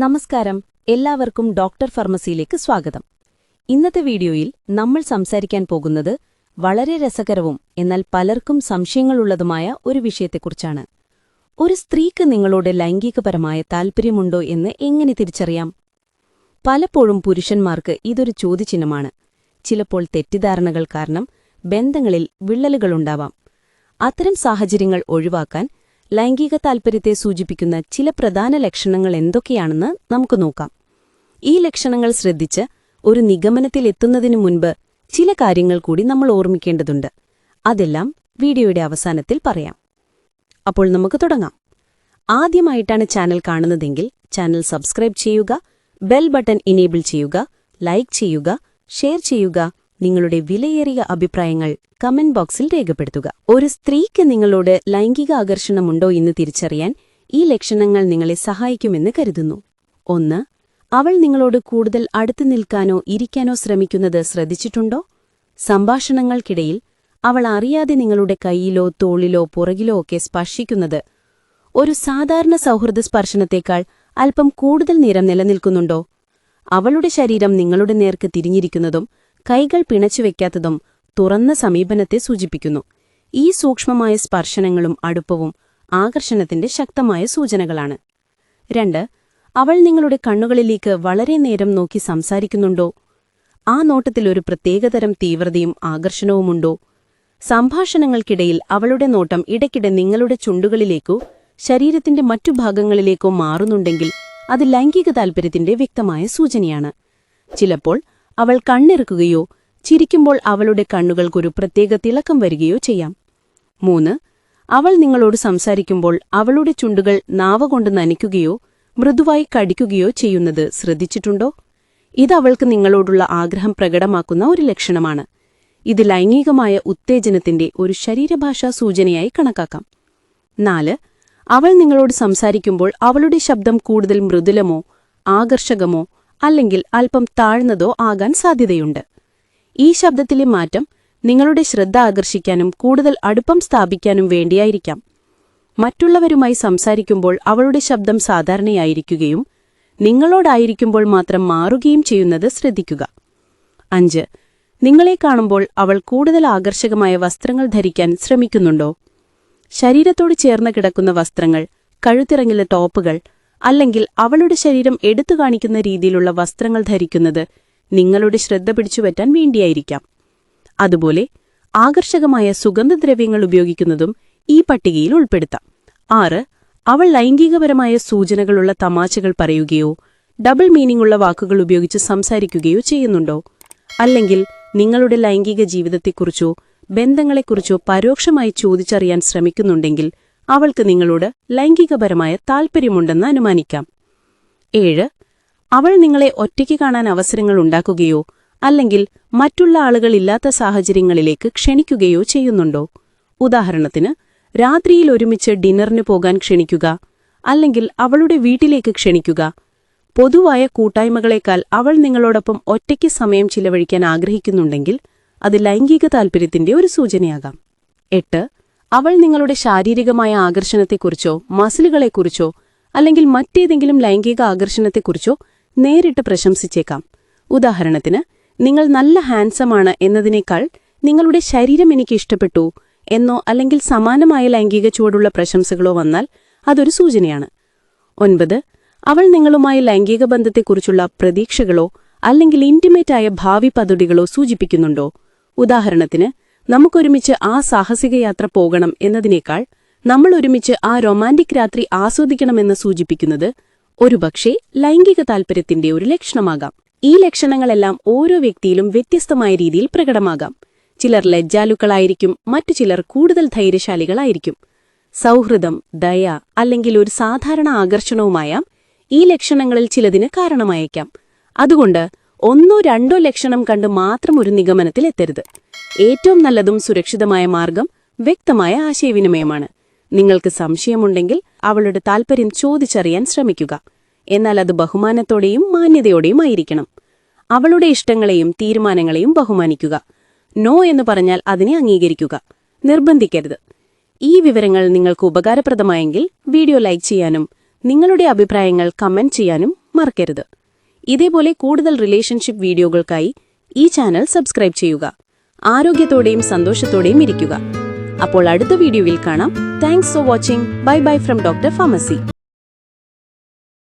നമസ്കാരം. എല്ലാവർക്കും ഡോക്ടർ ഫാർമസിയിലേക്ക് സ്വാഗതം. ഇന്നത്തെ വീഡിയോയിൽ നമ്മൾ സംസാരിക്കാൻ പോകുന്നത് വളരെ രസകരവും എന്നാൽ പലർക്കും സംശയങ്ങളുള്ളതുമായ ഒരു വിഷയത്തെക്കുറിച്ചാണ്. ഒരു സ്ത്രീക്ക് നിങ്ങളോട് ലൈംഗികപരമായ താൽപ്പര്യമുണ്ടോ എന്ന് എങ്ങനെ തിരിച്ചറിയാം? പലപ്പോഴും പുരുഷന്മാർക്ക് ഇതൊരു ചോദ്യചിഹ്നമാണ്. ചിലപ്പോൾ തെറ്റിദ്ധാരണകൾ കാരണം ബന്ധങ്ങളിൽ വിള്ളലുകളുണ്ടാവാം അത്തരം സാഹചര്യങ്ങൾ ഒഴിവാക്കാൻ ലൈംഗിക താൽപ്പര്യത്തെ സൂചിപ്പിക്കുന്ന ചില പ്രധാന ലക്ഷണങ്ങൾ എന്തൊക്കെയാണെന്ന് നമുക്ക് നോക്കാം. ഈ ലക്ഷണങ്ങൾ ശ്രദ്ധിച്ച് ഒരു നിഗമനത്തിലെത്തുന്നതിനു മുൻപ് ചില കാര്യങ്ങൾ കൂടി നമ്മൾ ഓർമ്മിക്കേണ്ടതുണ്ട്. അതെല്ലാം വീഡിയോയുടെ അവസാനത്തിൽ പറയാം. അപ്പോൾ നമുക്ക് തുടങ്ങാം. ആദ്യമായിട്ടാണ് ചാനൽ കാണുന്നതെങ്കിൽ ചാനൽ സബ്സ്ക്രൈബ് ചെയ്യുക ബെൽ ബട്ടൺ ഇനേബിൾ ചെയ്യുക ലൈക്ക് ചെയ്യുക ഷെയർ ചെയ്യുക നിങ്ങളുടെ വിലയേറിയ അഭിപ്രായങ്ങൾ കമന്റ് ബോക്സിൽ രേഖപ്പെടുത്തുക. ഒരു സ്ത്രീക്ക് നിങ്ങളോട് ലൈംഗിക ആകർഷണമുണ്ടോ എന്ന് തിരിച്ചറിയാൻ ഈ ലക്ഷണങ്ങൾ നിങ്ങളെ സഹായിക്കുമെന്ന് കരുതുന്നു. ഒന്ന് അവൾ നിങ്ങളോട് കൂടുതൽ അടുത്തു നിൽക്കാനോ ഇരിക്കാനോ ശ്രമിക്കുന്നത് ശ്രദ്ധിച്ചിട്ടുണ്ടോ? സംഭാഷണങ്ങൾക്കിടയിൽ അവൾ അറിയാതെ നിങ്ങളുടെ കൈയിലോ തോളിലോ പുറകിലോ ഒക്കെ സ്പർശിക്കുന്നത് ഒരു സാധാരണ സൗഹൃദ സ്പർശനത്തേക്കാൾ അല്പം കൂടുതൽ നേരം നിലനിൽക്കുന്നുണ്ടോ? അവളുടെ ശരീരം നിങ്ങളുടെ നേർക്ക് തിരിഞ്ഞിരിക്കുന്നതും കൈകൾ പിണച്ചുവെക്കാത്തതും തുറന്ന സമീപനത്തെ സൂചിപ്പിക്കുന്നു. ഈ സൂക്ഷ്മമായ സ്പർശനങ്ങളും അടുപ്പവും ആകർഷണത്തിന്റെ ശക്തമായ സൂചനകളാണ്. രണ്ട് അവൾ നിങ്ങളുടെ കണ്ണുകളിലേക്ക് വളരെ നേരം നോക്കി സംസാരിക്കുന്നുണ്ടോ? ആ നോട്ടത്തിൽ ഒരു പ്രത്യേകതരം തീവ്രതയും ആകർഷണവുമുണ്ടോ? സംഭാഷണങ്ങൾക്കിടയിൽ അവളുടെ നോട്ടം ഇടയ്ക്കിടെ നിങ്ങളുടെ ചുണ്ടുകളിലേക്കോ ശരീരത്തിന്റെ മറ്റു ഭാഗങ്ങളിലേക്കോ മാറുന്നുണ്ടെങ്കിൽ അത് ലൈംഗിക താൽപര്യത്തിന്റെ വ്യക്തമായ സൂചനയാണ്. ചിലപ്പോൾ അവൾ കണ്ണിറുക്കുകയോ ചിരിക്കുമ്പോൾ അവളുടെ കണ്ണുകൾക്കൊരു പ്രത്യേക തിളക്കം വരികയോ ചെയ്യാം. മൂന്ന് അവൾ നിങ്ങളോട് സംസാരിക്കുമ്പോൾ അവളുടെ ചുണ്ടുകൾ നാവകൊണ്ട് നനയ്ക്കുകയോ മൃദുവായി കടിക്കുകയോ ചെയ്യുന്നത് ശ്രദ്ധിച്ചിട്ടുണ്ടോ? ഇത് അവൾക്ക് നിങ്ങളോടുള്ള ആഗ്രഹം പ്രകടമാക്കുന്ന ഒരു ലക്ഷണമാണ്. ഇത് ലൈംഗികമായ ഉത്തേജനത്തിന്റെ ഒരു ശരീരഭാഷാ സൂചനയായി കണക്കാക്കാം. നാല് അവൾ നിങ്ങളോട് സംസാരിക്കുമ്പോൾ അവളുടെ ശബ്ദം കൂടുതൽ മൃദുലമോ ആകർഷകമോ അല്ലെങ്കിൽ അല്പം താഴ്ന്നതോ ആകാൻ സാധ്യതയുണ്ട്. ഈ ശബ്ദത്തിലെ മാറ്റം നിങ്ങളുടെ ശ്രദ്ധ ആകർഷിക്കാനും കൂടുതൽ അടുപ്പം സ്ഥാപിക്കാനും വേണ്ടിയായിരിക്കാം. മറ്റുള്ളവരുമായി സംസാരിക്കുമ്പോൾ അവളുടെ ശബ്ദം സാധാരണയായിരിക്കുകയും നിങ്ങളോടായിരിക്കുമ്പോൾ മാത്രം മാറുകയും ചെയ്യുന്നത് ശ്രദ്ധിക്കുക. അഞ്ച് നിങ്ങളെ കാണുമ്പോൾ അവൾ കൂടുതൽ ആകർഷകമായ വസ്ത്രങ്ങൾ ധരിക്കാൻ ശ്രമിക്കുന്നുണ്ടോ? ശരീരത്തോട് ചേർന്ന് കിടക്കുന്ന വസ്ത്രങ്ങൾ കഴുത്തിറങ്ങിലെ ടോപ്പുകൾ അല്ലെങ്കിൽ അവളുടെ ശരീരം എടുത്തു കാണിക്കുന്ന രീതിയിലുള്ള വസ്ത്രങ്ങൾ ധരിക്കുന്നത് നിങ്ങളുടെ ശ്രദ്ധ പിടിച്ചുപറ്റാൻ വേണ്ടിയായിരിക്കാം. അതുപോലെ ആകർഷകമായ സുഗന്ധദ്രവ്യങ്ങൾ ഉപയോഗിക്കുന്നതും ഈ പട്ടികയിൽ ഉൾപ്പെടുത്താം. ആറ് അവൾ ലൈംഗികപരമായ സൂചനകളുള്ള തമാശകൾ പറയുകയോ ഡബിൾ മീനിംഗ് ഉള്ള വാക്കുകൾ ഉപയോഗിച്ച് സംസാരിക്കുകയോ ചെയ്യുന്നുണ്ടോ? അല്ലെങ്കിൽ നിങ്ങളുടെ ലൈംഗിക ജീവിതത്തെക്കുറിച്ചോ ബന്ധങ്ങളെക്കുറിച്ചോ പരോക്ഷമായി ചോദിച്ചറിയാൻ ശ്രമിക്കുന്നുണ്ടെങ്കിൽ അവൾക്ക് നിങ്ങളോട് ലൈംഗികപരമായ താൽപ്പര്യമുണ്ടെന്ന് അനുമാനിക്കാം. ഏഴ് അവൾ നിങ്ങളെ ഒറ്റയ്ക്ക് കാണാൻ അവസരങ്ങൾ ഉണ്ടാക്കുകയോ അല്ലെങ്കിൽ മറ്റുള്ള ആളുകളില്ലാത്ത സാഹചര്യങ്ങളിലേക്ക് ക്ഷണിക്കുകയോ ചെയ്യുന്നുണ്ടോ? ഉദാഹരണത്തിന് രാത്രിയിൽ ഒരുമിച്ച് ഡിന്നറിന് പോകാൻ ക്ഷണിക്കുക അല്ലെങ്കിൽ അവളുടെ വീട്ടിലേക്ക് ക്ഷണിക്കുക. പൊതുവായ കൂട്ടായ്മകളേക്കാൾ അവൾ നിങ്ങളോടൊപ്പം ഒറ്റയ്ക്ക് സമയം ചിലവഴിക്കാൻ ആഗ്രഹിക്കുന്നുണ്ടെങ്കിൽ അത് ലൈംഗിക താൽപ്പര്യത്തിന്റെ ഒരു സൂചനയാകാം. എട്ട് അവൾ നിങ്ങളുടെ ശാരീരികമായ ആകർഷണത്തെക്കുറിച്ചോ മസിലുകളെക്കുറിച്ചോ അല്ലെങ്കിൽ മറ്റേതെങ്കിലും ലൈംഗിക ആകർഷണത്തെക്കുറിച്ചോ നേരിട്ട് പ്രശംസിച്ചേക്കാം. ഉദാഹരണത്തിന് നിങ്ങൾ നല്ല ഹാൻസമാണ് എന്നതിനേക്കാൾ നിങ്ങളുടെ ശരീരം എനിക്ക് ഇഷ്ടപ്പെട്ടു എന്നോ അല്ലെങ്കിൽ സമാനമായ ലൈംഗിക ചുവടുള്ള പ്രശംസകളോ വന്നാൽ അതൊരു സൂചനയാണ്. ഒൻപത് അവൾ നിങ്ങളുമായി ലൈംഗിക ബന്ധത്തെക്കുറിച്ചുള്ള പ്രതീക്ഷകളോ അല്ലെങ്കിൽ ഇന്റിമേറ്റായ ഭാവി പദ്ധതികളോ സൂചിപ്പിക്കുന്നുണ്ടോ? ഉദാഹരണത്തിന് നമുക്കൊരുമിച്ച് ആ സാഹസിക യാത്ര പോകണം എന്നതിനേക്കാൾ നമ്മൾ ഒരുമിച്ച് ആ റൊമാന്റിക് രാത്രി ആസ്വദിക്കണമെന്ന് സൂചിപ്പിക്കുന്നത് ഒരുപക്ഷെ ലൈംഗിക താൽപ്പര്യത്തിന്റെ ഒരു ലക്ഷണമാകാം. ഈ ലക്ഷണങ്ങളെല്ലാം ഓരോ വ്യക്തിയിലും വ്യത്യസ്തമായ രീതിയിൽ പ്രകടമാകാം. ചിലർ ലജ്ജാലുക്കളായിരിക്കും മറ്റു ചിലർ കൂടുതൽ ധൈര്യശാലികളായിരിക്കും. സൗഹൃദം ദയ അല്ലെങ്കിൽ ഒരു സാധാരണ ആകർഷണവുമായ ഈ ലക്ഷണങ്ങളിൽ ചിലതിന് കാരണമായേക്കാം. അതുകൊണ്ട് ഒന്നോ രണ്ടോ ലക്ഷണം കണ്ട് മാത്രം ഒരു നിഗമനത്തിൽ എത്തരുത്. ഏറ്റവും നല്ലതും സുരക്ഷിതമായ മാർഗം വ്യക്തമായ ആശയവിനിമയമാണ്. നിങ്ങൾക്ക് സംശയമുണ്ടെങ്കിൽ അവളുടെ താൽപ്പര്യം ചോദിച്ചറിയാൻ ശ്രമിക്കുക. എന്നാൽ അത് ബഹുമാനത്തോടെയും മാന്യതയോടെയും ആയിരിക്കണം. അവളുടെ ഇഷ്ടങ്ങളെയും തീരുമാനങ്ങളെയും ബഹുമാനിക്കുക. നോ എന്ന് പറഞ്ഞാൽ അതിനെ അംഗീകരിക്കുക. നിർബന്ധിക്കരുത്. ഈ വിവരങ്ങൾ നിങ്ങൾക്ക് ഉപകാരപ്രദമായെങ്കിൽ വീഡിയോ ലൈക്ക് ചെയ്യാനും നിങ്ങളുടെ അഭിപ്രായങ്ങൾ കമന്റ് ചെയ്യാനും മറക്കരുത്. ഇതേപോലെ കൂടുതൽ റിലേഷൻഷിപ്പ് വീഡിയോകൾക്കായി ഈ ചാനൽ സബ്സ്ക്രൈബ് ചെയ്യുക. ആരോഗ്യത്തോടെയും സന്തോഷത്തോടെയും ഇരിക്കുക. അപ്പോൾ അടുത്ത വീഡിയോയിൽ കാണാം. Thanks for watching bye bye from doctor pharmacy